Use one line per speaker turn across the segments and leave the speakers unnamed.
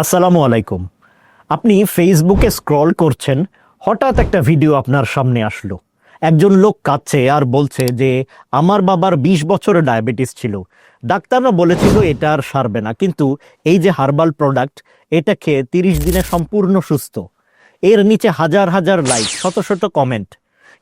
আসসালামু আলাইকুম। আপনি ফেসবুকে স্ক্রল করছেন, হঠাৎ একটা ভিডিও আপনার সামনে আসলো। একজন লোক কাঁদছে আর বলছে যে, আমার বাবার বিশ বছরের ডায়াবেটিস ছিল। ডাক্তাররা বলেছিল এটা আর সারবে না, কিন্তু এই যে হার্বাল প্রোডাক্ট, এটা খেয়ে তিরিশ দিনে সম্পূর্ণ সুস্থ। এর নিচে হাজার হাজার লাইক, শত শত কমেন্ট।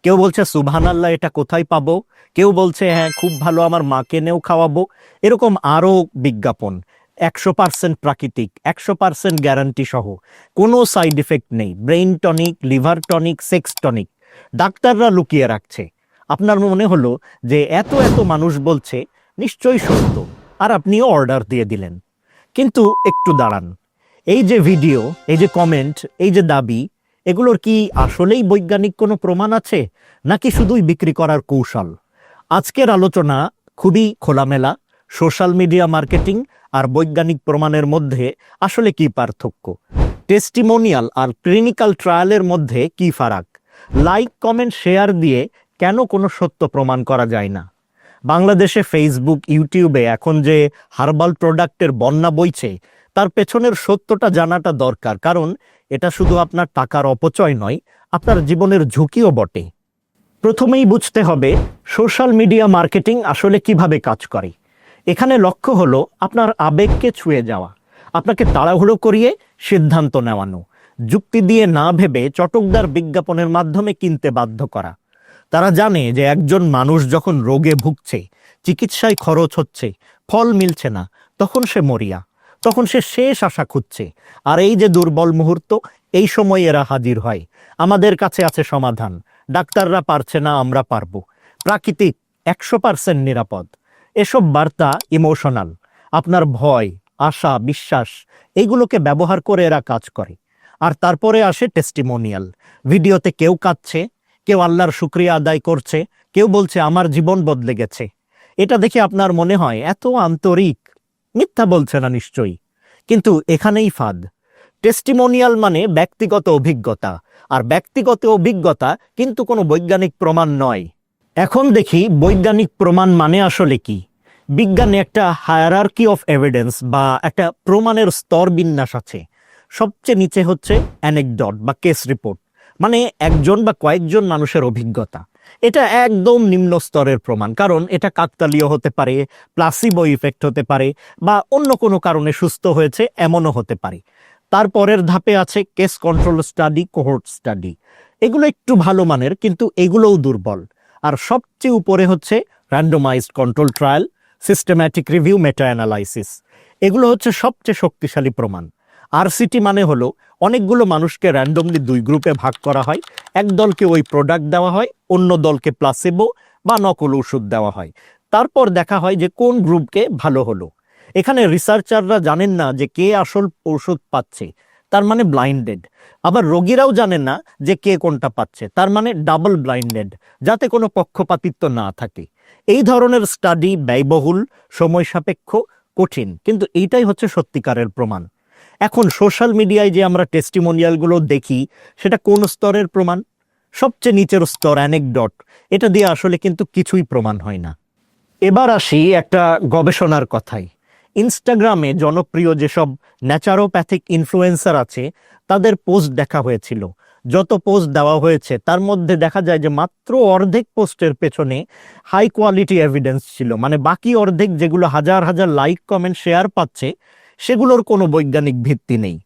কেউ বলছে, সুবহানাল্লাহ, এটা কোথায় পাবো? কেউ বলছে হ্যাঁ খুব ভালো, আমার মাকে নেও খাওয়াবো। এরকম আরও বিজ্ঞাপন। একশো পার্সেন্ট প্রাকৃতিক, একশো পার্সেন্ট গ্যারান্টি সহ। কোনো সাইড এফেক্ট নেই। Brain tonic liver tonic sex tonic ডাক্তাররা লুকিয়ে রাখছে। আপনার মনে হলো যে এত এত মানুষ বলছে, নিশ্চয়ই সত্য। আর আপনিও অর্ডার দিয়ে দিলেন। কিন্তু একটু দাঁড়ান। এই যে ভিডিও এই যে কমেন্ট এই যে দাবি, এগুলোর কি আসলেই বৈজ্ঞানিক কোনো প্রমাণ আছে? নাকি শুধুই বিক্রি করার কৌশল? আজকের আলোচনা খুবই খোলামেলা। সোশ্যাল মিডিয়া মার্কেটিং আর বৈজ্ঞানিক প্রমাণের মধ্যে আসলে কি পার্থক্য? টেস্টিমোনিয়াল আর ক্লিনিক্যাল ট্রায়ালের মধ্যে কি ফারাক? লাইক কমেন্ট শেয়ার দিয়ে কেন কোনো সত্য প্রমাণ করা যায় না? বাংলাদেশে ফেসবুক ইউটিউবে এখন যে হার্বাল প্রোডাক্টের বন্যা বইছে, তার পেছনের সত্যটা জানাটা দরকার, কারণ এটা শুধু আপনার টাকার অপচয় নয়, আপনার জীবনের ঝুঁকিও বটে। প্রথমেই বুঝতে হবে সোশ্যাল মিডিয়া মার্কেটিং আসলে কীভাবে কাজ করে। এখানে লক্ষ্য হলো আপনার আবেগকে ছুঁয়ে যাওয়া। আপনাকে তাড়াহুড়ো করিয়ে সিদ্ধান্ত নেওয়ানো। যুক্তি দিয়ে না ভেবে চটকদার বিজ্ঞাপনের মাধ্যমে কিনতে বাধ্য করা। তারা জানে যে একজন মানুষ যখন রোগে ভুগছে, চিকিৎসায় খরচ হচ্ছে, ফল মিলছে না, তখন সে মরিয়া, তখন সে শেষ আশা খুঁজছে। আর এই যে দুর্বল মুহূর্ত, এই সময় এরা হাজির হয়। আমাদের কাছে আছে সমাধান। ডাক্তাররা পারছে না, আমরা পারব। প্রাকৃতিক একশো পার্সেন্ট নিরাপদ। এসব বার্তা ইমোশনাল। আপনার ভয়, আশা, বিশ্বাস এইগুলোকে ব্যবহার করে এরা কাজ করে। আর তারপরে আসে টেস্টিমোনিয়াল ভিডিওতে কেউ কাঁদছে, কেউ আল্লাহর শুক্রিয়া আদায় করছে, কেউ বলছে, আমার জীবন বদলে গেছে। এটা দেখে আপনার মনে হয়, এত আন্তরিক। মিথ্যা বলছে না নিশ্চয়ই। কিন্তু এখানেই ফাঁদ। টেস্টিমোনিয়াল মানে ব্যক্তিগত অভিজ্ঞতা। আর ব্যক্তিগত অভিজ্ঞতা কিন্তু কোনো বৈজ্ঞানিক প্রমাণ নয়। এখন দেখি বৈজ্ঞানিক প্রমাণ মানে আসলে কি? বিজ্ঞানে একটা হায়ারার্কি অফ এভিডেন্স বা একটা প্রমাণের স্তর বিন্যাস আছে। সবচেয়ে নিচে হচ্ছে অ্যানেকডট বা কেস রিপোর্ট মানে একজন বা কয়েকজন মানুষের অভিজ্ঞতা। এটা একদম নিম্ন স্তরের প্রমাণ, কারণ এটা কাকতালীয় হতে পারে প্লাসিবো ইফেক্ট হতে পারে, বা অন্য কোনো কারণে সুস্থ হয়েছে এমনও হতে পারে। তারপরের ধাপে আছে case control study cohort study এগুলো একটু ভালো মানের, কিন্তু এগুলোও দুর্বল। আর সবচেয়ে উপরে হচ্ছে randomised control trial systematic review meta analysis এগুলো হচ্ছে সবচেয়ে শক্তিশালী প্রমাণ। আরসিটি মানে হলো অনেকগুলো মানুষকে র্যান্ডমলি দুই গ্রুপে ভাগ করা হয়। এক দলকে ওই প্রোডাক্ট দেওয়া হয়, অন্য দলকে প্লাসেবো বা নকল ওষুধ দেওয়া হয়। তারপর দেখা হয় যে কোন গ্রুপকে ভালো হলো। এখানে রিসার্চাররা জানেন না যে কে আসল ঔষধ পাচ্ছে। তার মানে ব্লাইন্ডেড আবার রোগীরাও জানে না যে কে কোনটা পাচ্ছে, তার মানে ডাবল ব্লাইন্ডেড যাতে কোনো পক্ষপাতিত্ব না থাকে। এই ধরনের স্টাডি ব্যয়বহুল, সময় সাপেক্ষ, কঠিন, কিন্তু এইটাই হচ্ছে সত্যিকারের প্রমাণ। এখন সোশ্যাল মিডিয়ায় যে আমরা টেস্টিমোনিয়ালগুলো দেখি, সেটা কোন স্তরের প্রমাণ? সবচেয়ে নিচের স্তর অ্যানেকডট এটা দিয়ে আসলে কিন্তু কিছুই প্রমাণ হয় না। এবার আসি একটা গবেষণার কথাই ইনস্টাগ্রামে জনপ্রিয় যেসব ন্যাচারোপ্যাথিক ইনফ্লুয়েন্সার আছে, তাদের পোস্ট দেখা হয়েছিল। যত পোস্ট দেওয়া হয়েছে, তার মধ্যে দেখা যায় যে মাত্র অর্ধেক পোস্টের পেছনে হাই কোয়ালিটি এভিডেন্স ছিল। মানে বাকি অর্ধেক যেগুলো হাজার হাজার লাইক কমেন্ট শেয়ার পাচ্ছে, সেগুলোর কোনো বৈজ্ঞানিক ভিত্তি নেই।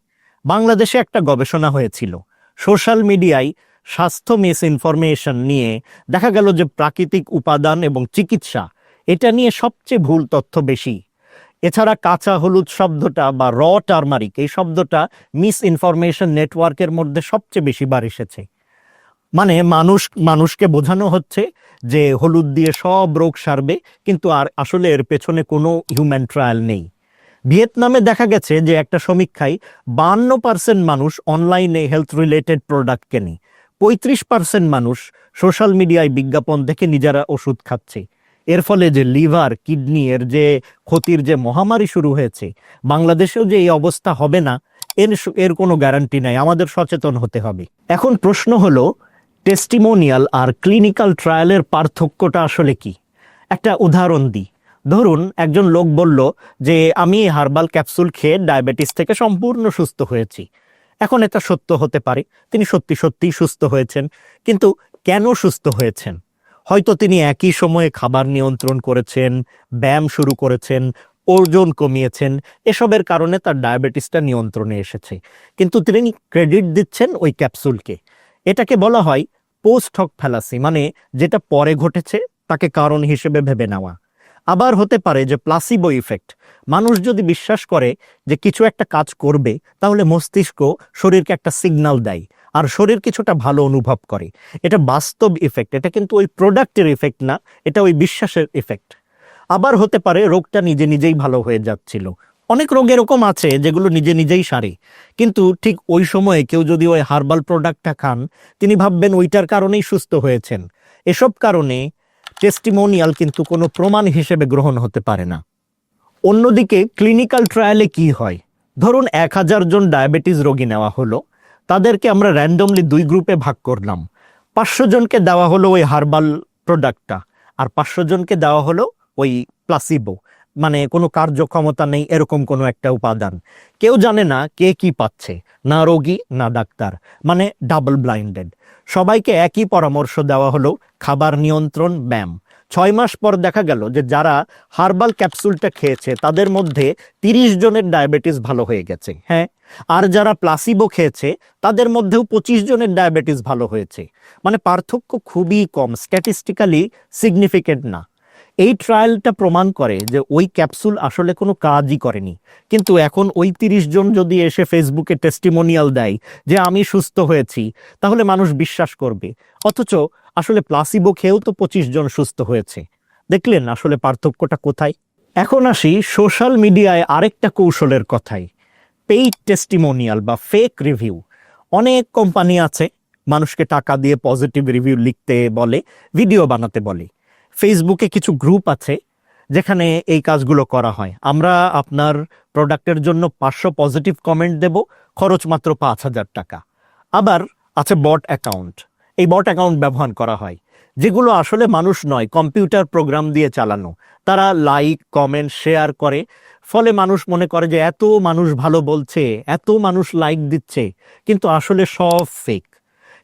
বাংলাদেশে একটা গবেষণা হয়েছিল। সোশ্যাল মিডিয়ায় স্বাস্থ্য মিস ইনফরমেশন নিয়ে দেখা গেল যে প্রাকৃতিক উপাদান এবং চিকিৎসা, এটা নিয়ে সবচেয়ে ভুল তথ্য বেশি। এছাড়া কাঁচা হলুদ শব্দটা বা র টার্মারিক এই শব্দটা মিস ইনফরমেশন নেটওয়ার্কের মধ্যে সবচেয়ে বেশি বার এসেছে। মানে মানুষ, মানুষকে বোঝানো হচ্ছে যে হলুদ দিয়ে সব রোগ সারবে, কিন্তু আর আসলে এর পেছনে কোনো হিউম্যান ট্রায়াল নেই। ভিয়েতনামে দেখা গেছে যে একটা সমীক্ষায় বান্ন পার্সেন্ট মানুষ অনলাইনে হেলথ রিলেটেড প্রোডাক্ট কেনে, পঁয়ত্রিশ পার্সেন্ট মানুষ সোশ্যাল মিডিয়ায় বিজ্ঞাপন দেখে নিজেরা ওষুধ খাচ্ছে। এর ফলে যে লিভার, কিডনি এর যে ক্ষতির যে মহামারী শুরু হয়েছে, বাংলাদেশেও যে এই অবস্থা হবে না, এর এর কোনো গ্যারান্টি নাই। আমাদের সচেতন হতে হবে। এখন প্রশ্ন হলো টেস্টিমোনিয়াল আর ক্লিনিক্যাল ট্রায়ালের পার্থক্যটা আসলে কি? একটা উদাহরণ দিই। ধরুন, একজন লোক বলল যে, আমি হার্বাল ক্যাপসুল খেয়ে ডায়াবেটিস থেকে সম্পূর্ণ সুস্থ হয়েছি। এখন এটা সত্য হতে পারে। তিনি সত্যি সত্যিই সুস্থ হয়েছেন। কিন্তু কেন সুস্থ হয়েছেন? হয়তো তিনি একই সময়ে খাবার নিয়ন্ত্রণ করেছেন, ব্যায়াম শুরু করেছেন, ওজন কমিয়েছেন, এসবের কারণে তার ডায়াবেটিসটা নিয়ন্ত্রণে এসেছে। কিন্তু তিনি ক্রেডিট দিচ্ছেন ওই ক্যাপসুলকে। এটাকে বলা হয় পোস্ট হক ফ্যালাসি মানে যেটা পরে ঘটেছে তাকে কারণ হিসেবে ভেবে নেওয়া। আবার হতে পারে যে প্লাসিবো ইফেক্ট। মানুষ যদি বিশ্বাস করে যে কিছু একটা কাজ করবে, তাহলে মস্তিষ্ক শরীরকে একটা সিগন্যাল দেয়। আর শরীর কিছুটা ভালো অনুভব করে। এটা বাস্তব ইফেক্ট এটা কিন্তু ওই প্রোডাক্টের ইফেক্ট না, এটা ওই বিশ্বাসের ইফেক্ট আবার হতে পারে রোগটা নিজে নিজেই ভালো হয়ে যাচ্ছিল। অনেক রোগ এরকম আছে যেগুলো নিজে নিজেই সারে। কিন্তু ঠিক ওই সময়ে কেউ যদি ওই হার্বাল প্রোডাক্টটা খান, তিনি ভাববেন ওইটার কারণেই সুস্থ হয়েছেন। এসব কারণে টেস্টিমোনিয়াল কিন্তু কোনো প্রমাণ হিসেবে গ্রহণ হতে পারে না। অন্যদিকে ক্লিনিক্যাল ট্রায়ালে কি হয়? ধরুন এক হাজার জন ডায়াবেটিস রোগী নেওয়া হলো তাদেরকে আমরা র্যান্ডমলি দুই গ্রুপে ভাগ করলাম। পাঁচশো জনকে দেওয়া হলো ওই হার্বাল প্রোডাক্টটা আর পাঁচশো জনকে দেওয়া হলো ওই প্লাসিবো মানে কোনো কার্যক্ষমতা নেই, এরকম কোনো একটা উপাদান। কেউ জানে না কে কি পাচ্ছে, না রোগী, না ডাক্তার মানে ডাবল ব্লাইন্ডেড সবাইকে একই পরামর্শ দেওয়া হলো, খাবার নিয়ন্ত্রণ ব্যায়াম। ছয় মাস পর দেখা গেল যে যারা হার্বাল ক্যাপসুলটা খেয়েছে, তাদের মধ্যে তিরিশ জনের ডায়াবেটিস ভালো হয়ে গেছে হ্যাঁ? আর যারা প্লাসিবো খেয়েছে, তাদের মধ্যেও পঁচিশ জনের ডায়াবেটিস ভালো হয়েছে। মানে পার্থক্য খুবই কম স্ট্যাটিস্টিক্যালি সিগনিফিকেন্ট না। এই ট্রায়ালটা প্রমাণ করে যে ওই ক্যাপসুল আসলে কোনো কাজই করেনি। কিন্তু এখন ওই তিরিশ জন যদি এসে ফেসবুকে টেস্টিমোনিয়াল দেয় যে আমি সুস্থ হয়েছি, তাহলে মানুষ বিশ্বাস করবে। অথচ আসলে প্লাসিবো খেয়েও তো পঁচিশ জন সুস্থ হয়েছে। দেখলেন আসলে পার্থক্যটা কোথায়? এখন আসি সোশ্যাল মিডিয়ায় আরেকটা কৌশলের কথাই পেইড টেস্টিমোনিয়াল বা ফেক রিভিউ অনেক কোম্পানি আছে, মানুষকে টাকা দিয়ে পজিটিভ রিভিউ লিখতে বলে ভিডিও বানাতে বলে। ফেসবুকে কিছু গ্রুপ আছে, যেখানে এই কাজগুলো করা হয়। আমরা আপনার প্রোডাক্টের জন্য পাঁচশো পজিটিভ কমেন্ট দেব, খরচ মাত্র পাঁচ হাজার টাকা। আবার আছে বট অ্যাকাউন্ট এই বট অ্যাকাউন্ট ব্যবহার করা হয়, যেগুলো আসলে মানুষ নয়, কম্পিউটার প্রোগ্রাম দিয়ে চালানো। তারা লাইক, কমেন্ট, শেয়ার করে, ফলে মানুষ মনে করে যে এত মানুষ ভালো বলছে, এত মানুষ লাইক দিচ্ছে, কিন্তু আসলে সব ফেক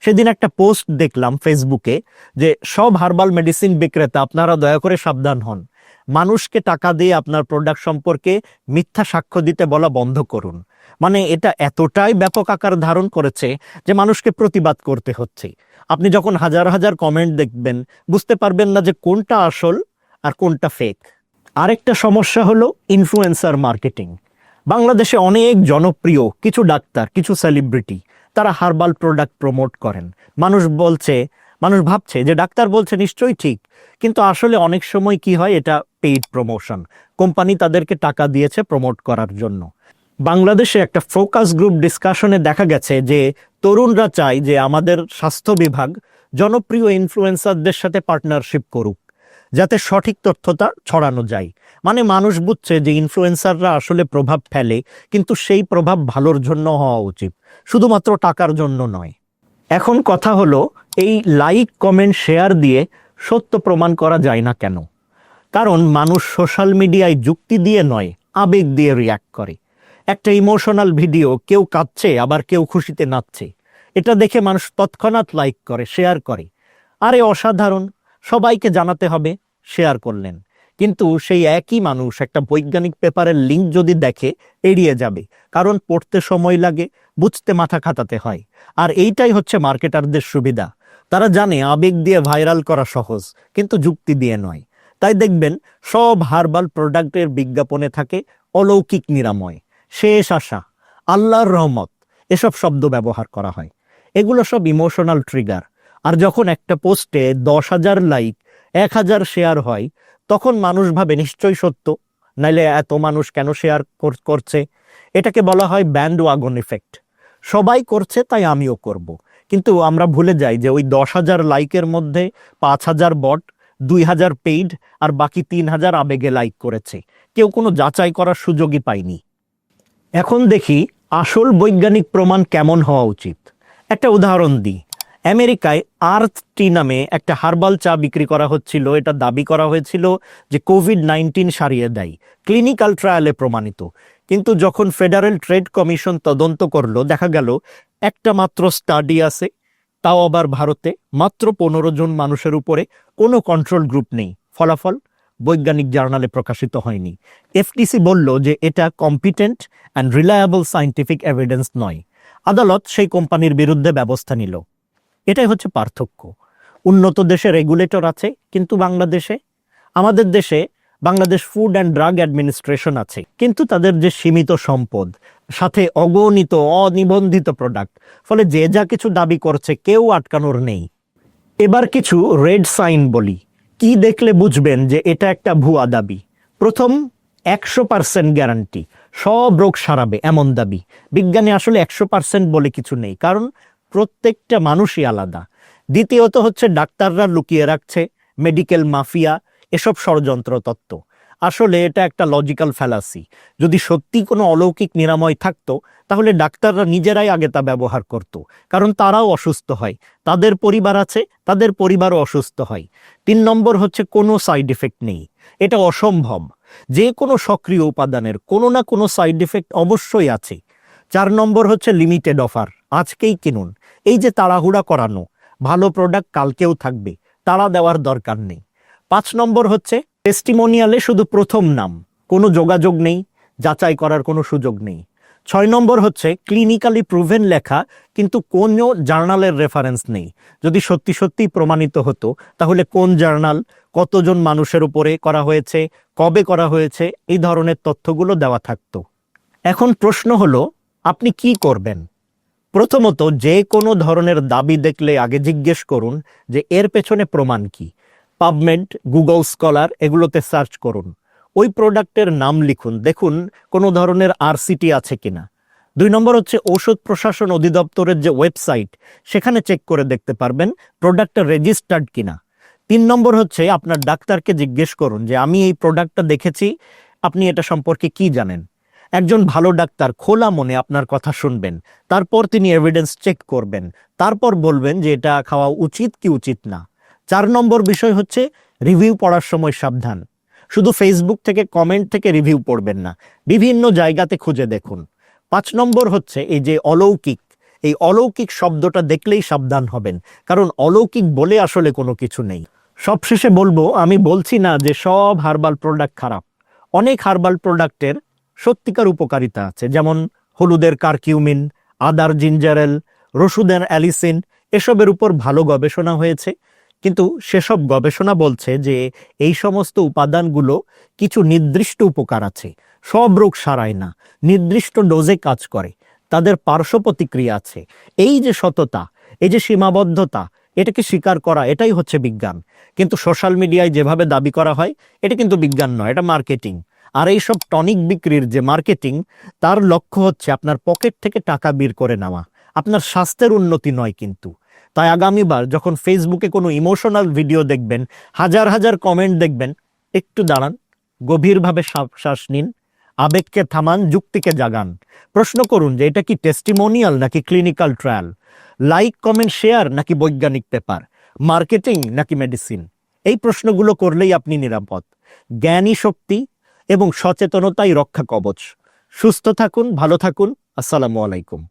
সেদিন একটা পোস্ট দেখলাম ফেসবুকে যে সব হার্বাল মেডিসিন বিক্রেতা, আপনারা দয়া করে সাবধান হন। মানুষকে টাকা দিয়ে আপনার প্রোডাক্ট সম্পর্কে মিথ্যা সাক্ষ্য দিতে বলা বন্ধ করুন। মানে এটা এতটাই ব্যাপক আকার ধারণ করেছে যে মানুষকে প্রতিবাদ করতে হচ্ছে। আপনি যখন হাজার হাজার কমেন্ট দেখবেন, বুঝতে পারবেন না যে কোনটা আসল আর কোনটা ফেক আরেকটা সমস্যা হলো ইনফ্লুয়েন্সার মার্কেটিং বাংলাদেশে অনেক জনপ্রিয় কিছু ডাক্তার, কিছু সেলিব্রিটি তারা হার্বাল প্রোডাক্ট প্রমোট করেন। মানুষ বলছে, মানুষ ভাবছে যে ডাক্তার বলছে নিশ্চয়ই ঠিক, কিন্তু আসলে অনেক সময় কি হয়, এটা পেইড প্রমোশন কোম্পানি তাদেরকে টাকা দিয়েছে প্রমোট করার জন্য। বাংলাদেশে একটা ফোকাস গ্রুপ ডিসকাশনে দেখা গেছে যে তরুণরা চায় যে আমাদের স্বাস্থ্য বিভাগ জনপ্রিয় ইনফ্লুয়েন্সারদের সাথে পার্টনারশিপ করুক, যাতে সঠিক তথ্যটা ছড়ানো যায়। মানে মানুষ বুঝছে যে ইনফ্লুয়েন্সাররা আসলে প্রভাব ফেলে, কিন্তু সেই প্রভাব ভালোর জন্য হওয়া উচিত, শুধুমাত্র টাকার জন্য নয়। এখন কথা হলো, এই লাইক, কমেন্ট, শেয়ার দিয়ে সত্য প্রমাণ করা যায় না কেন? কারণ মানুষ সোশ্যাল মিডিয়ায় যুক্তি দিয়ে নয়, আবেগ দিয়ে রিয়াক্ট করে। একটা ইমোশনাল ভিডিও কেউ কাঁদছে, আবার কেউ খুশিতে নাচছে। এটা দেখে মানুষ তৎক্ষণাৎ লাইক করে শেয়ার করে। আরে অসাধারণ, সবাইকে জানাতে হবে শেয়ার করলেন। কিন্তু সেই একই মানুষ একটা বৈজ্ঞানিক পেপারের লিঙ্ক যদি দেখে, এড়িয়ে যাবে। কারণ পড়তে সময় লাগে, বুঝতে মাথা খাটাতে হয়। আর এইটাই হচ্ছে মার্কেটারদের সুবিধা। তারা জানে, আবেগ দিয়ে ভাইরাল করা সহজ, কিন্তু যুক্তি দিয়ে নয়। তাই দেখবেন, সব হার্বাল প্রোডাক্টের বিজ্ঞাপনে থাকে অলৌকিক নিরাময়। শেষ আশা, আল্লাহর রহমত, এসব শব্দ ব্যবহার করা হয়। এগুলো সব ইমোশনাল ট্রিগার আর যখন একটা পোস্টে দশ হাজার লাইক এক হাজার শেয়ার হয়, তখন মানুষ ভাবে নিশ্চয়ই সত্য। নাইলে এত মানুষ কেন শেয়ার করছে? এটাকে বলা হয় ব্যান্ড ওয়াগন ইফেক্ট সবাই করছে তাই আমিও করব। কিন্তু আমরা ভুলে যাই যে ওই দশ হাজার লাইকের মধ্যে পাঁচ হাজার বট দুই হাজার পেইড আর বাকি তিন হাজার আবেগে লাইক করেছে। কেউ কোনো যাচাই করার সুযোগই পায়নি। এখন দেখি আসল বৈজ্ঞানিক প্রমাণ কেমন হওয়া উচিত। একটা উদাহরণ দিই। আমেরিকায় আর্থ টি নামে একটা হার্বাল চা বিক্রি করা হচ্ছিল। এটা দাবি করা হয়েছিল যে কোভিড নাইন্টিন সারিয়ে দেয়। ক্লিনিক্যাল ট্রায়ালে প্রমাণিত। কিন্তু যখন ফেডারেল ট্রেড কমিশন তদন্ত করল, দেখা গেল একটা মাত্র স্টাডি আছে, তাও আবার ভারতে। মাত্র পনেরো জন মানুষের উপরে কোনো কন্ট্রোল গ্রুপ নেই। ফলাফল? বৈজ্ঞানিক জার্নালে প্রকাশিত হয়নি। এফটিসি বলল যে এটা competent and reliable scientific evidence নয়। আদালত সেই কোম্পানির বিরুদ্ধে ব্যবস্থা নিল। এটাই হচ্ছে পার্থক্য। উন্নত দেশে রেগুলেটর আছে, কিন্তু বাংলাদেশে? আমাদের দেশে Bangladesh food and drug administration আছে, কিন্তু তাদের যে সীমিত সম্পদ, সাথে অগণিত, অনিবন্ধিত প্রোডাক্ট ফলে যে যা কিছু দাবি করছে কেউ আটকানোর নেই। এবার কিছু রেড সাইন বলি। কি দেখলে বুঝবেন যে এটা একটা ভুয়া দাবি? প্রথম, একশো পার্সেন্ট গ্যারান্টি। সব রোগ সারাবে, এমন দাবি। বিজ্ঞানে আসলে একশো পার্সেন্ট বলে কিছু নেই, কারণ প্রত্যেকটা মানুষই আলাদা। দ্বিতীয়ত হচ্ছে, ডাক্তাররা লুকিয়ে রাখছে, মেডিকেল মাফিয়া, এসব ষড়যন্ত্র তত্ত্ব আসলে এটা একটা লজিক্যাল ফ্যালাসি যদি সত্যি কোনো অলৌকিক নিরাময় থাকতো, তাহলে ডাক্তাররা নিজেরাই আগে তা ব্যবহার করত। কারণ তারাও অসুস্থ হয়। তাদের পরিবার আছে, তাদের পরিবারও অসুস্থ হয়। তিন নম্বর হচ্ছে কোনো সাইড এফেক্ট নেই। এটা অসম্ভব। যে কোনো সক্রিয় উপাদানের কোনো না কোনো সাইড এফেক্ট অবশ্যই আছে। চার নম্বর হচ্ছে লিমিটেড অফার আজকেই কিনুন। এই যে তাড়াহুড়া করানো, ভালো প্রোডাক্ট কালকেও থাকবে। তাড়া দেওয়ার দরকার নেই। পাঁচ নম্বর হচ্ছে টেস্টিমোনিয়ালে শুধু প্রথম নাম, কোনো যোগাযোগ নেই, যাচাই করার কোনো সুযোগ নেই। ছয় নম্বর হচ্ছে ক্লিনিক্যালি প্রুভেন লেখা, কিন্তু কোনো জার্নালের রেফারেন্স নেই। যদি সত্যি সত্যি প্রমাণিত হতো, তাহলে কোন জার্নাল কতজন মানুষের উপরে করা হয়েছে, কবে করা হয়েছে, এই ধরনের তথ্যগুলো দেওয়া থাকতো। এখন প্রশ্ন হলো, আপনি কি করবেন? প্রথমত, যে কোনো ধরনের দাবি দেখলে আগে জিজ্ঞেস করুন যে, এর পেছনে প্রমাণ কি? পাবমেড গুগল স্কলার এগুলোতে সার্চ করুন। ওই প্রোডাক্টের নাম লিখুন। দেখুন কোনো ধরনের আরসিটি আছে কিনা। দুই নম্বর হচ্ছে ঔষধ প্রশাসন অধিদপ্তরের যে ওয়েবসাইট, সেখানে চেক করে দেখতে পারবেন প্রোডাক্টটা রেজিস্টার্ড কিনা। তিন নম্বর হচ্ছে আপনার ডাক্তারকে জিজ্ঞেস করুন যে, আমি এই প্রোডাক্টটা দেখেছি, আপনি এটা সম্পর্কে কি জানেন? একজন ভালো ডাক্তার খোলা মনে আপনার কথা শুনবেন। তারপর তিনি এভিডেন্স চেক করবেন। তারপর বলবেন যে, এটা খাওয়া উচিত কি উচিত না? চার নম্বর বিষয় হচ্ছে রিভিউ পড়ার সময় সাবধান। শুধু ফেসবুক থেকে কমেন্ট থেকে রিভিউ পড়বেন না, বিভিন্ন জায়গাতে খুঁজে দেখুন। পাঁচ নম্বর হচ্ছে এই যে অলৌকিক, এই অলৌকিক শব্দটা দেখলেই সাবধান হবেন, কারণ অলৌকিক বলে আসলে কোনো কিছু নেই। সবশেষে বলব, আমি বলছি না যে সব হার্বাল প্রোডাক্ট খারাপ। অনেক হার্বাল প্রোডাক্টের সত্যিকার উপকারিতা আছে, যেমন হলুদের কারকিউমিন, আদার জিঞ্জারেল, রসুদের অ্যালিসিন, এসবের উপর ভালো গবেষণা হয়েছে। কিন্তু সেসব গবেষণা বলছে যে এই সমস্ত উপাদানগুলো কিছু নির্দিষ্ট উপকার আছে। সব রোগ সারায় না, নির্দিষ্ট ডোজে কাজ করে, তাদের পার্শ্ব প্রতিক্রিয়া আছে। এই যে সততা, এই যে সীমাবদ্ধতা, এটাকে স্বীকার করা, এটাই হচ্ছে বিজ্ঞান। কিন্তু সোশ্যাল মিডিয়ায় যেভাবে দাবি করা হয়, এটা কিন্তু বিজ্ঞান নয়, এটা মার্কেটিং। আর এই সব টনিক বিক্রির যে মার্কেটিং, তার লক্ষ্য হচ্ছে আপনার পকেট থেকে টাকা বের করে নেওয়া। আপনার স্বাস্থ্যের উন্নতি নয় কিন্তু। তাই আগামীবার যখন ফেসবুকে কোনো ইমোশনাল ভিডিও দেখবেন, হাজার হাজার কমেন্ট দেখবেন, একটু দাঁড়ান, গভীরভাবে শ্বাস- নিন, আবেগকে থামান, যুক্তিকে জাগান। প্রশ্ন করুন যে এটা কি টেস্টিমোনিয়াল নাকি clinical trial like comment share নাকি বৈজ্ঞানিক পেপার মার্কেটিং নাকি মেডিসিন এই প্রশ্নগুলো করলেই আপনি নিরাপদ। জ্ঞানী শক্তি এবং সচেতনতাই রক্ষা কবচ। সুস্থ থাকুন, ভালো থাকুন, আসসালামু আলাইকুম।